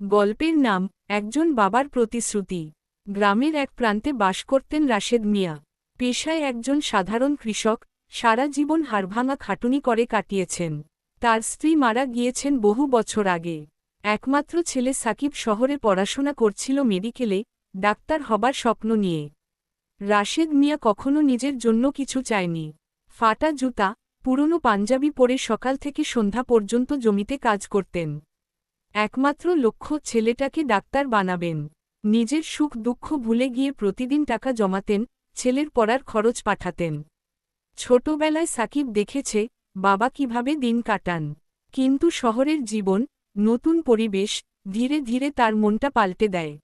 গল্পের নাম, একজন বাবার প্রতিশ্রুতি। গ্রামের এক প্রান্তে বাস করতেন রাশেদ মিয়া। পেশায় একজন সাধারণ কৃষক, সারা জীবন হাড়ভাঙা খাটুনি করে কাটিয়েছেন। তার স্ত্রী মারা গিয়েছেন বহু বছর আগে। একমাত্র ছেলে সাকিব শহরে পড়াশোনা করছিল মেডিকেলে, ডাক্তার হবার স্বপ্ন নিয়ে। রাশেদ মিয়া কখনো নিজের জন্য কিছু চায়নি। ফাটা জুতা, পুরনো পাঞ্জাবি পরে সকাল থেকে সন্ধ্যা পর্যন্ত জমিতে কাজ করতেন। একমাত্র লক্ষ্য ছেলেটাকে ডাক্তার বানাবেন। নিজের সুখ দুঃখ ভুলে গিয়ে প্রতিদিন টাকা জমাতেন, ছেলের পড়ার খরচ পাঠাতেন। ছোটবেলায় সাকিব দেখেছে, বাবা কীভাবে দিন কাটান। কিন্তু শহরের জীবন, নতুন পরিবেশ, ধীরে ধীরে তার মনটা পাল্টে দেয়।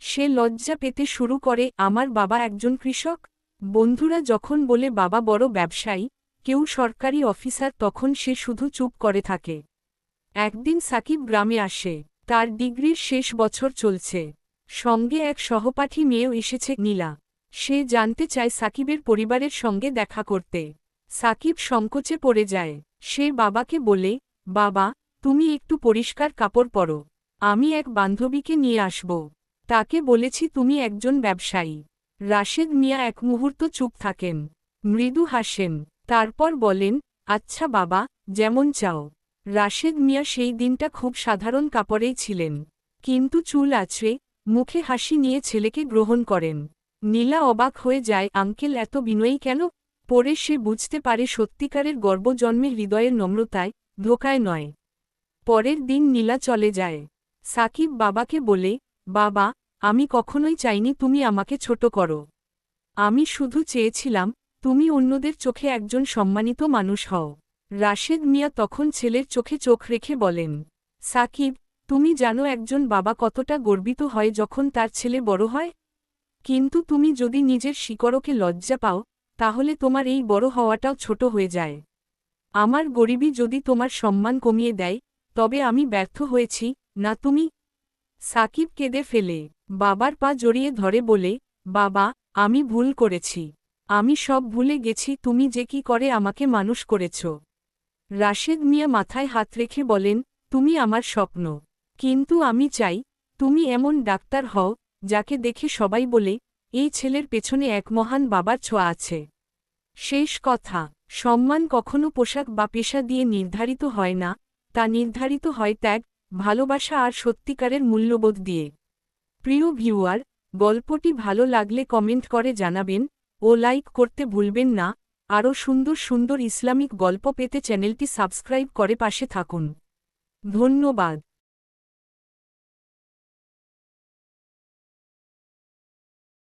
সে লজ্জা পেতে শুরু করে, আমার বাবা একজন কৃষক? বন্ধুরা যখন বলে বাবা বড় ব্যবসায়ী, কেউ সরকারি অফিসার তখন সে শুধু চুপ করে থাকে। একদিন সাকিব গ্রামে আসে। তার ডিগ্রির শেষ বছর চলছে। সঙ্গে এক সহপাঠী মেয়েও এসেছে, নীলা। সে জানতে চায় সাকিবের পরিবারের সঙ্গে দেখা করতে। সাকিব সংকোচে পড়ে যায়। সে বাবাকে বলে, বাবা, তুমি একটু পরিষ্কার কাপড় পরো। আমি এক বান্ধবীকে নিয়ে আসব। তাকে বলেছি তুমি একজন ব্যবসায়ী রাশেদ মিয়া এক মুহূর্ত চুপ থাকেন। মৃদু হাসেন। তারপর বলেন আচ্ছা বাবা, যেমন চাও। রাশেদ মিয়া সেই দিনটা খুব সাধারণ কাপড়েই ছিলেন। কিন্তু চুল আছড়ে, মুখে হাসি নিয়ে ছেলেকে গ্রহণ করেন। নীলা অবাক হয়ে যায়, আঙ্কেল, এত বিনয়ী কেন? পরে সে বুঝতে পারে সত্যিকারের গর্ব জন্মে হৃদয়ের নম্রতায় ধোকায় নয়। পরের দিন নীলা চলে যায়। সাকিব বাবাকে বলে, বাবা, আমি কখনোই চাইনি তুমি আমাকে ছোট করো। আমি শুধু চেয়েছিলাম, তুমি অন্যদের চোখে একজন সম্মানিত মানুষ হও। রাশেদ মিয়া তখন ছেলের চোখে চোখ রেখে বলেন, সাকিব, তুমি জানো একজন বাবা কতটা গর্বিত হয় যখন তার ছেলে বড় হয়? কিন্তু তুমি যদি নিজের শিকড়কে লজ্জা পাও, তাহলে তোমার এই বড় হওয়াটাও ছোট হয়ে যায়। আমার গরিবী যদি তোমার সম্মান কমিয়ে দেয়, তবে আমি ব্যর্থ হয়েছি, না তুমি? সাকিব কেঁদে ফেলে, বাবার পা জড়িয়ে ধরে বলে, বাবা, আমি ভুল করেছি। আমি সব ভুলে গেছি, তুমি যে কি করে আমাকে মানুষ করেছ? রাশেদ মিয়া মাথায় হাত রেখে বলেন, তুমি আমার স্বপ্ন। কিন্তু আমি চাই, তুমি এমন ডাক্তার হও, যাকে দেখে সবাই বলে, এই ছেলের পেছনে এক মহান বাবার ছোঁয়া আছে। শেষ কথা, সম্মান কখনো পোশাক বা পেশা দিয়ে নির্ধারিত হয় না, তা নির্ধারিত হয় ত্যাগ, ভালোবাসা আর সত্যিকারের মূল্যবোধ দিয়ে। প্রিয় ভিউয়ার, গল্পটি ভালো লাগলে কমেন্ট করে জানাবেন ও লাইক করতে ভুলবেন না। আরও সুন্দর সুন্দর ইসলামিক গল্প পেতে চ্যানেলটি সাবস্ক্রাইব করে পাশে থাকুন। ধন্যবাদ।